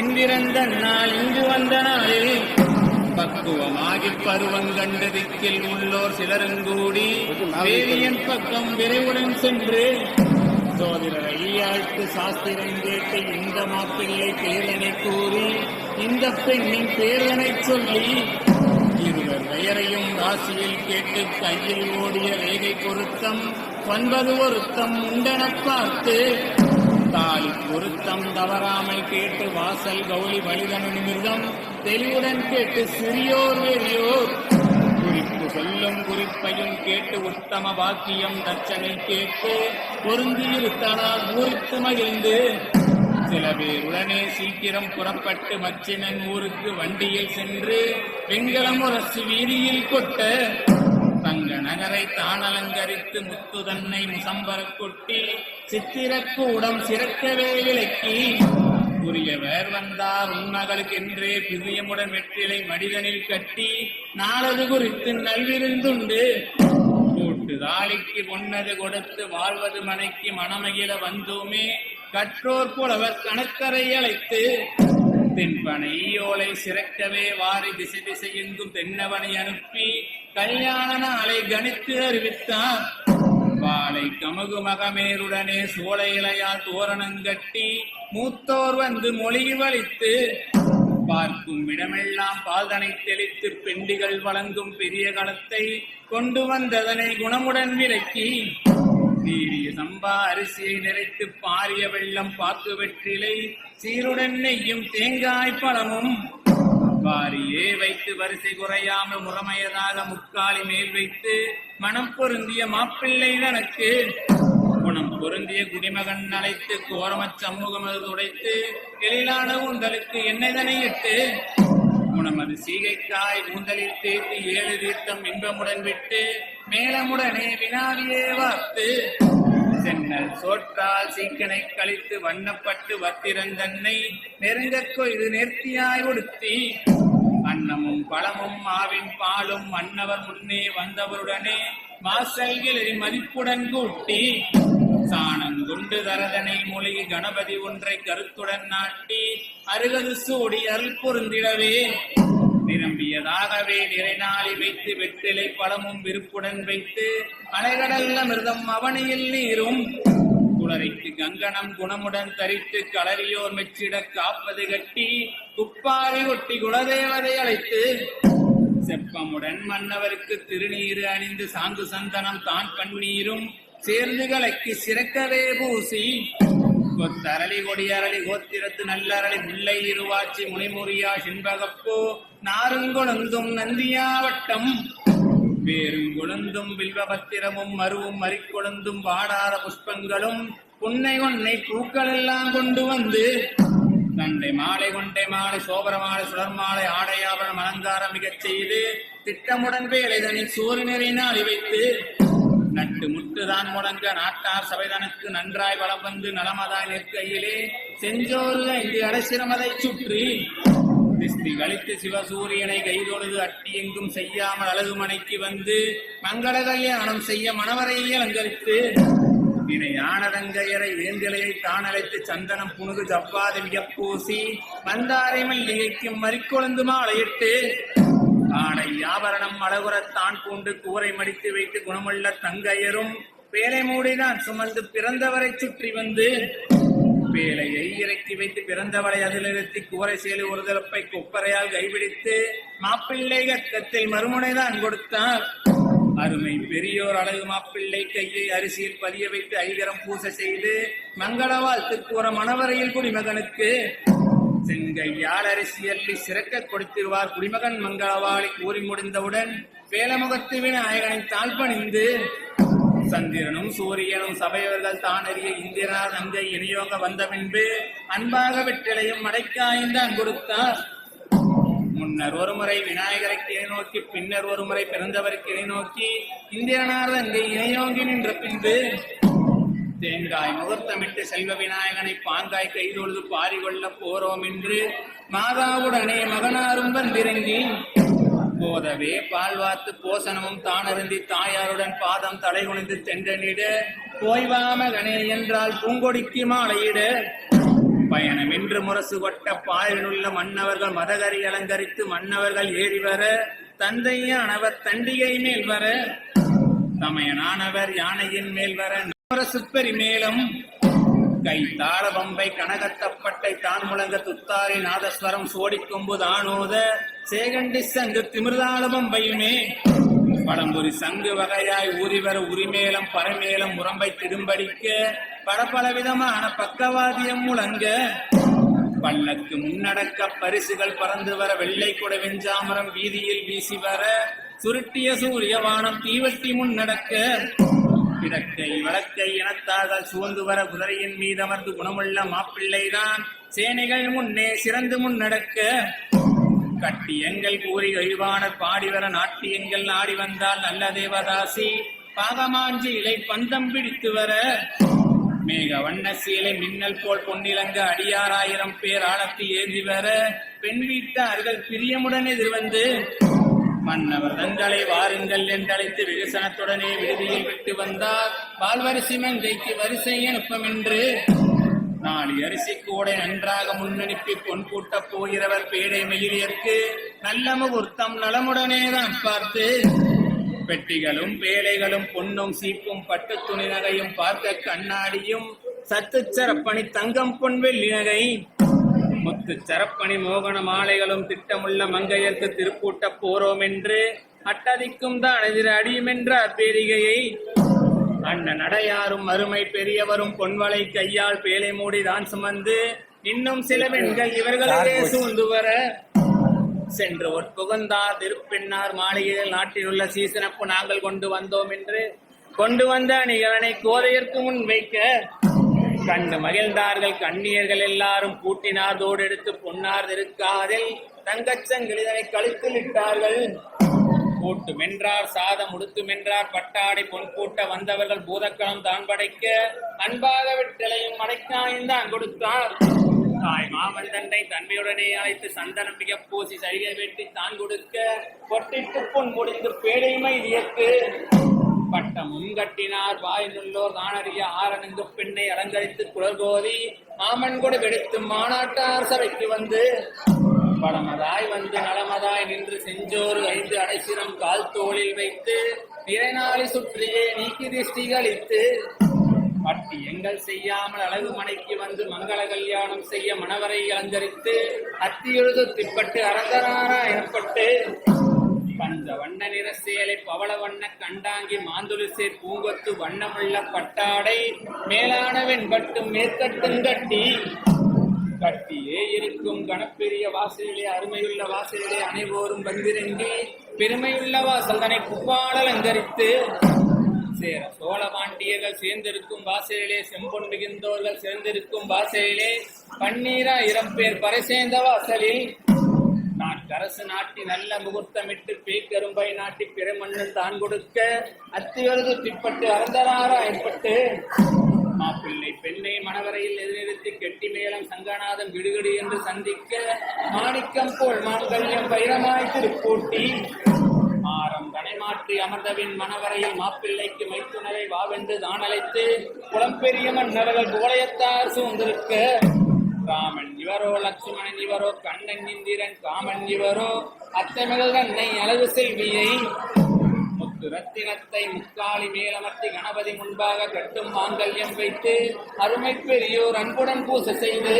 இந்திரந்த நாள் இங்கு வந்த நாளில் பக்குவமாகிப் பருவம் திக்கில் உள்ளோர் சிலருங்கூடி வேதியன் பக்கம் விரைவுடன் சென்று சோதிடர் ஐயாழ்த்து சாஸ்திரம் கேட்டு இந்த மாப்பிள்ளை பேரனை கூறி இந்த பெண்ணின் பேரனை சொல்லி இருவர் பெயரையும் ராசியில் கேட்டு கையில் ஓடிய ரேகை பொருத்தம் ஒன்பது ஒருத்தம் உண்டெனப் பார்த்து தாலி பொருத்தம் தவறாமல் கேட்டு வாசல் கௌரி வலிதன நிமிர்தம் தெளிவுடன் கேட்டு சிறியோர் வெறியோர். குறிப்பு சொல்லும் குறிப்பையும் கேட்டு உத்தம வாக்கியம் தச்சனை கேட்டு பொருந்தியிருத்தனால் பூரித்து மகிழ்ந்து. சில பேர் உடனே சீக்கிரம் புறப்பட்டு மச்சினன் ஊருக்கு வண்டியில் சென்று வெண்கலம் உரசு வீதியில் கொட்ட தங்க நகரை தான் அலங்கரித்து முத்து தன்னை முசம்பரக் கொட்டி சித்திரக்கூடம் சிறக்கவே விலக்கி உரியவர் வந்தார் உன்மகளுக்கு என்றே பிரியமுடன் வெற்றிலை மடிதனில் கட்டி நாளது குறித்து நல்விருந்துண்டு. கூட்டு தாலிக்கு பொன்னது கொடுத்து வாழ்வது மனைக்கு மனமகிழ வந்தோமே கற்றோர் புலவர் கணக்கரை அழைத்து தென்பனை ஈயோலை சிறக்கவே வாரி திசை திசையெங்கும் தென்னவனை அனுப்பி கல்யாண நாளை கணித்து அறிவித்தான் வாளை கமுகு மகமேருடனே சோலை இலையால் தோரணங்கட்டி மூத்தோர் வந்து மொழி வலித்து பார்க்கும் இடமெல்லாம் பால்தனை தெளித்து பெண்டிகள் வழங்கும் பெரிய களத்தை கொண்டு வந்ததனை குணமுடன் விலக்கி நீரிய சம்பா அரிசியை நிறைத்து பாரிய வெள்ளம் பாக்கு வெற்றிலை சீருடன் நெய்யும் தேங்காய் பழமும் வாரியே வைத்து வரிசை குறையாம முறமையதாக முக்காலி மேல் வைத்து மனம் பொருந்திய மாப்பிள்ளை தனக்கு. குணம் பொருந்திய குடிமகன் அழைத்து கோரமச் சமூகம் அது துடைத்து எழிலான ஊந்தலுக்கு எண்ணெய்தனை இட்டு. குணமது சீகைக்காய் ஊந்தலில் தேத்தி ஏழு தீர்த்தம் இன்பமுடன் விட்டு மேலமுடனே வினாவியே வார்த்து. சென்னல் சோற்றால் சீக்கனை கழித்து வண்ணப்பட்டு வத்திரந்தன்னை நெருங்கக்கோ கொய்து நேர்த்தியாய் உடுத்தி பழமும் ஆவின் பாலும் மன்னவர் முன்னே வந்தவருடனே வாசல்களில் மதிப்புடன் கூட்டி சாணங்குண்டு தரதனை மொழி கணபதி ஒன்றை கருத்துடன் நாட்டி அருகது சூடி அருள் பொருந்திடவே. நிரம்பியதாகவே நிறைநாளி வைத்து வெற்றிலை பழமும் விருப்புடன் வைத்து அலைகடல்ல மிருதம் அவனியில் நீரும். குளரைக்கு கங்கணம் குணமுடன் தரித்து களரியோர் மெச்சிட காப்பது கட்டி குப்பாரி ஒட்டி குலதேவதை அழைத்து செப்பமுடன் மன்னவருக்கு திருநீரு அணிந்து சாந்து சந்தனம் தான் பன்னீரும் சேர்ந்து கலக்கி சிறக்கவே பூசி கொத்தரளி கொடியரளி கோத்திரத்து நல்லரளி முல்லை இருவாச்சி முனிமுறியா சின்பகப்போ நாருங்கொழுந்தும் நந்தியாவட்டம். வேருங்கொழுந்தும் வில்வபத்திரமும் மருவும் மறிக்கொழுந்தும் வாடாத புஷ்பங்களும் புன்னை உன்னை பூக்கள் எல்லாம் கொண்டு வந்து தண்டை மாலை கொண்டை மாலை சோபர மாலை சுடர் மாலை ஆடையாபரணம் அலங்காரம் மிகச் செய்து திட்டமுடன் வேலைதனில் சூரியனரினால் வைத்து நட்டு முட்டுதான் முடங்க நாட்டார் சபைதனுக்கு நன்றாய் வளம் வந்து நலமதாய் நிற்கையிலே செஞ்சோறு ஐந்து அரசிரமதை சுற்றி திஸ்தி கழித்து சிவசூரியனை கைதொழுது அட்டி எங்கும் செய்யாமல் அழகு மனைக்கு வந்து மங்கள கல்யாணம் செய்ய மணவரையை அலங்கரித்து இணையானதங்கையரை வேந்திலையை தானழைத்து சந்தனம் புனுகு ஜவ்வாது வியப்பூசி மந்தாரை மல்லிகைக்கும் மறிக்கொழுந்து மாலையிட்டு ஆடை ஆபரணம் அழகுறத் தான் பூண்டு கூரை மடித்து வைத்து குணமுள்ள தங்கையரும் பேலை மூடிதான் சுமந்து பிறந்தவரை சுற்றி வந்து பேலையை இறக்கி வைத்து பிறந்தவளை அதில் கூரை சேலு ஒரு தரப்பை கொப்பரையால் கைபிடித்து மாப்பிள்ளை கத்தத்தில் மறுமுனைதான் கொடுத்தார். அருமை பெரியோர் அழகு மாப்பிள்ளை கையை அரிசியில் பதிய வைத்து ஐகரம் பூசை செய்து மங்களவால் திருக்கூற மணவரையில் குடிமகனுக்கு செங்கையால் அரிசி அள்ளி சிறக்க கொடுத்திருவார் குடிமகன் மங்களவாளி. கூறி முடிந்தவுடன் வேலமுகத்து விநாயகனை தாழ்பணிந்து சந்திரனும் சூரியனும் சபையவர்கள் தானறிய இந்திரனார் நங்கை இணையோக வந்த பின்பு அன்பாக வெற்றிலையும் மடைக்காய்ந்தான் கொடுத்தார் முன்னர் ஒருமுறை விநாயகரை கிளை நோக்கி பின்னர் ஒருமுறை பிறந்தவருக்கு இணை நோக்கி இந்திரனார் தங்கை இணையோங்கி நின்ற பின்பு தேங்காய் முகூர்த்தமிட்டு செல்வ விநாயகனை பாங்காய் கைதொழுது பாரிகொள்ள போறோம் என்று மாதாவுடனே மகனாரும் வந்திறங்கி போதவே பால்வாத்து போசனமும் தானருந்தி தாயாருடன் பாதம் தலை குனிந்து தென்றனிட போய்வாம கணே என்றால் பூங்கொடிக்கு மாலையிடு. பயணம் என்று முரசு கொட்ட பாயினுள்ள மன்னவர்கள் மதகரி அலங்கரித்து மன்னவர்கள் ஏறி வர தந்தையானவர் தண்டிகை மேல் வர தமையனானவர் யானையின் மேல் வர முரசுப்பெரி மேலும் கை தார பம்பை கனகத்தப்பட்டை தான் முழங்க துத்தாரி நாதஸ்வரம் சோடிக்கொம்பு தானோத சேகண்டி சங்கு திமிர்தாள பம்பையுமே பழம்புரி சங்கு வகையாய் ஊறிவர உரிமேலம் பரமேலம் முரம்பை திரும்படிக்க பல விதமான பக்கவாதியம் முழங்க. பல்லக்கு முன்னடக்க பரிசுகள் பறந்து வர வெள்ளை குட வெஞ்சாமரம் வீதியில் வீசி வர சுருட்டிய சூரிய வானம் தீவட்டி முன்னடக்க. கிடக்கை வழக்கை இனத்தாதல் சூழ்ந்து வர குதிரையின் மீதமர்ந்து குணமுள்ள மாப்பிள்ளைதான். சேனைகள் முன்னே சிறந்து முன்னடக்க. கட்டி எங்கள் கூறி கழிவானர் பாடி வர நாட்டியங்கள் ஆடி வந்தால் நல்ல தேவதாசி. பாகமாஞ்சி இலை பந்தம் பிடித்து வர. மேக வண்ண சீலை மின்னல் போல் பொன்னிலங்க அடியாராயிரம் பேர் ஆழத்தி ஏந்தி வர. பெண் வீட்டார்கள் பிரியமுடன் எதிர்வந்து. மன்னவர் தங்களை வாருங்கள் என்றழைத்து விகசனத்துடனே விடுதியில் விட்டு வந்தார். பால்வரிசி மங்கைக்கு வரிசை அனுப்பம் என்று நாளை அரிசி கூட நன்றாக முன்னணிப்பி பொன் கூட்டப் போகிறவர் பேடை மகிழியர்க்கு நல்ல முகூர்த்தம் நலமுடனே தான் பார்த்து. பெட்டிகளும் பேழைகளும் பொன்னும் சீப்பும் பட்டு துணி நகையும் பார்க்க கண்ணாடியும் சத்து சரப்பணி தங்கம் பொன் வெள்ளி நகை. முத்து சரப்பணி மோகன மாலைகளும் திட்டமுள்ள மங்கையர்க்கு திருப்பூட்டப் போறோம் என்று அட்டதிக்கும் தான் எதிர அடியும் என்றார் பேரிகையை. அண்ணன் நடையாரும் அருமை பெரியவரும் பொன்வளை கையால் பேலை மூடி தான் சுமந்து இன்னும் சில பெண்கள் இவர்களே சூழ்ந்து வர. சென்று உட்புகுந்தார் திருப்பெண்ணார் மாளிகையில் நாட்டிலுள்ள சீசனப்பு நாங்கள் கொண்டு வந்தோம் என்று. கொண்டு வந்த நிகழனை கோதையர்க்கு முன் வைக்க. கண்டு மகிழ்ந்தார்கள் கண்ணியர்கள் எல்லாரும் பூட்டினார்தோடு எடுத்து பொன்னார் திருக்காதில் தங்கச்சங்கிலிதனை கழுத்தில் இட்டார்கள். கூட்டு மென்றார் சாதம் உடுத்து மென்றார் பட்டாடை பொன் கூட்ட வந்தவர்கள் பூதக்களம் தான் படைக்க அன்பாக விட்டலையும் மடைக்காயும் தான் கொடுத்தார். தாய் மாமன் தன்னை தன்மையுடனே அழைத்து சந்தனம் மிக பூசி சரிகை வெட்டி தான் கொடுக்க பொட்டிட்டு பொன் முடிந்து பேழைமை வியக்கு. பட்டம் முன்கட்டினார் வாய் நுள்ளோர் தானறிய ஆரணிந்து பெண்ணை அலங்கரித்து குளர்கோதி மாமன் கூட வெடித்து மாநாட்டார் சபைக்கு வந்து. படமதாய் வந்து நலமதாய் நின்று செஞ்சோறு ஐந்து அடைசிரம் கால் தோளில் வைத்து நிறைநாளி சுற்றியே நீக்கி திருஷ்டிகளித்து. பட்டி எங்கள் செய்யாமல் அழகு மனைக்கு வந்து மங்கள கல்யாணம் செய்ய மணவரை அலங்கரித்து அத்தியெழுது திப்பட்டு அரங்கராராயணப்பட்டு பஞ்ச வண்ண நிற சேலை பவள வண்ண கண்டாங்கி மாந்துளி சேர் பூங்கொத்து வண்ணமுள்ள பட்டாடை மேலான பட்டு மேற்கட்டும் கட்டி கட்டியே இருக்கும் கணப்பெரிய வாசலிலே அருமையுள்ள வாசலிலே அனைவோரும் வந்திறங்கி பெருமையுள்ள வாசல் தன்னை புப்பாடல் சேர சோழ பாண்டியர்கள் சேர்ந்திருக்கும் வாசலிலே செம்பொன் மிகுந்தோர்கள் சேர்ந்திருக்கும் வாசலிலே பன்னீரா இரம்பேர் பறை வாசலில் நான் கரசு நாட்டி நல்ல முகூர்த்தமிட்டு பேக்கரும்பை நாட்டி பிறமண்ணன் தான் கொடுக்க அத்தியொழுது பிற்பட்டு அறந்தராராயப்பட்டு மாப்பிள்ளை பெண்ணை மணவரையில் எதிர்நிறுத்தி கெட்டி மேளம் சங்கநாதம் விடுகடு என்று சந்திக்க மாணிக்கம் போல் மாங்கல்யம் வைரமாய் திருப்பூட்டி. ஆரம் மாற்றி அமர்ந்தவின் மணவரையில் மாப்பிள்ளைக்கு மைத்துனரை வாவென்று தானழைத்து குளம்பெரிய மன்னவர்கள் கோலயத்தார் சூழ்ந்திருக்க. ராமன் இவரோ லட்சுமணன் இவரோ கண்ணன் இந்திரன் காமன் இவரோ அத்தமிழ் அன்னை அழகு செல்வியை ரத்தினத்தை முக்காலி மேலமர்த்தி கணபதி முன்பாக கட்டும் மாங்கல்யம் வைத்து அருமை பெரியோர் அன்புடன் பூச செய்து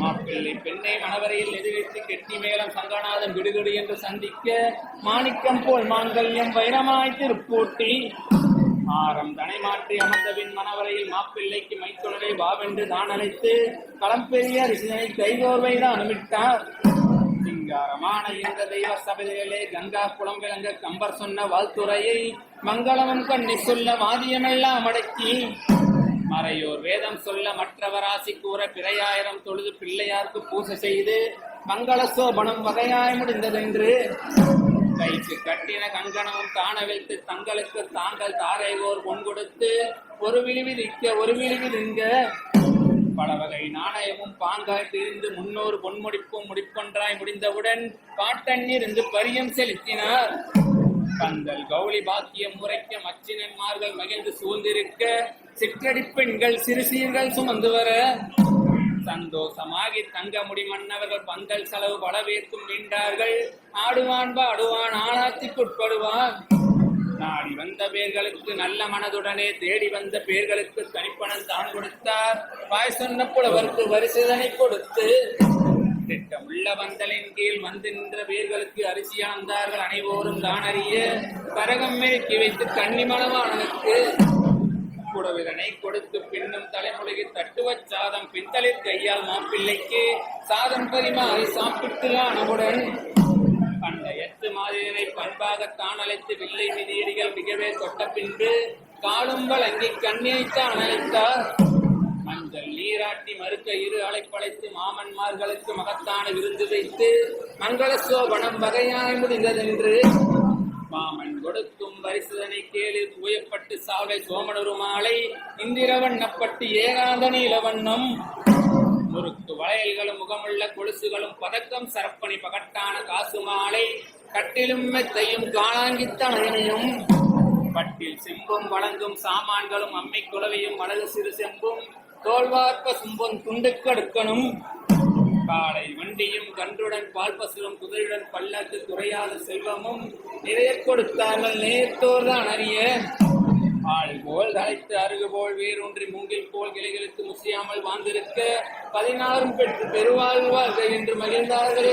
மாப்பிள்ளை பெண்ணை மணவரையில் எதிர்த்து கெட்டி மேலம் சங்கநாதன் விடுவிடு என்று சந்திக்க மாணிக்கம் போல் மாங்கல்யம் வைரமாய் திருப்பூட்டி. ஆரம் தனை மாற்றி அமர்ந்தவின் மணவரையில் மாப்பிள்ளைக்கு மைத்துணரை வாவென்று தான் அழைத்து களம்பெரிய ரிசிதனை கைகோர்வை தான் அனுமிட்டார். சிங்காரமான இந்த தெய்வ சபையிலே கங்கா குளம் விளங்க கம்பர் சொன்ன வாழ்த்துறையை மங்களமும் கண்ணி சொல்ல வாதியமெல்லாம் அடக்கி மறையோர் வேதம் சொல்ல மற்றவராசி கூற பிறையாயிரம் தொழுது பிள்ளையார்க்கு பூசை செய்து மங்கள சோபனம் வகையாய் முடிந்ததென்று. கைக்கு கட்டின கங்கணமும் காண வைத்து தங்களுக்கு தாங்கள் தாரைவோர் பொன் கொடுத்து ஒரு விழிவி நிற்க ஒரு விழிவி நிற்க பல வகை நாணயமும் பாங்காய் திரிந்து முன்னோர் பொன்முடிப்பும் முடிப்பொன்றாய் முடிந்தவுடன் பாட்டன்னிருந்து பரியம் செலுத்தினார். தங்கள் கௌளி பாக்கியம் முறைக்க மச்சினன்மார்கள் மகிழ்ந்து சூழ்ந்திருக்க சிற்றடி பெண்கள் சிறு சீர்கள் சுமந்து வர. சந்தோஷமாகி தங்கமுடி மன்னவர்கள் பந்தல் செலவு பலவேற்கும் மீண்டார்கள் ஆடுவான் பாடுவான் ஆளாத்திக்குட்படுவான் நாடி வந்த பேர்களுக்கு நல்ல மனதுடனே தேடி வந்த பேர்களுக்கு தனிப்பணம் தான் கொடுத்தார். வாய் சொன்ன புலவருக்கு வரிசைதனை கொடுத்து திட்டமுள்ள வந்தலின் கீழ் வந்து நின்ற பேர்களுக்கு அரிசியாந்தார்கள் அனைவோரும் தான் அறிய கரகம் மேற்கி வைத்து கன்னிமணவாளனுக்கு புடவிதனை கொடுத்து பின்னும் தலைமுறையை தட்டுவச் சாதம் பின்தளிர் கையால் மாப்பிள்ளைக்கு சாதம் பரிமாறி சாப்பிட்டு ஆனவுடன் எட்டு பண்பாகத்தான் அழைத்து வில்லை மிதியடிகள் மிகவே தொட்ட பின்பு காலும்பல் அங்கே கண்ணியைத்தான் அழைத்தார் மஞ்சள் நீராட்டி மறுக்க இரு அழைப்பழைத்து மாமன்மார்களுக்கு மகத்தான விருந்து வைத்து மங்கள சோபனம் வகையாய் முடிந்ததென்று மாமன் கொடுக்கும் வரிசுதனை கேளு தூயப்பட்டு சாவை சோமனொரு மாலை இந்திரவண்ணப்பட்டு ஏகாந்த நீலவண்ணம். முறுக்கு வளையல்களும் முகமுள்ள கொலுசுகளும் பதக்கம் சரப்பணி பகட்டான காசு மாலை கட்டிலும் மெத்தையும் காணாங்கித்தனையும் பட்டில் செம்பும் வழங்கும் சாமான்களும் அம்மை குலவையும் அழகு சிறு செம்பும் தோல்வார்ப்ப சும்பும் துண்டுக்கடுக்கணும் காலை வண்டியும் கன்றுடன் பால் பசுவும் குதிரையுடன் பல்லாக்கு குறையாத செல்வமும் நிறைய கொடுத்தார்கள் நேர்த்தோர்தான் அறிய ஆள் போல் தலைத்து அருகு போல் வேரூன்றி மூங்கில் போல் கிளைகளுக்கு முசியாமல் வாழ்ந்திருக்க பதினாறும் பெற்று பெருவாழ்வார்கள் என்று மகிழ்ந்தார்கள்.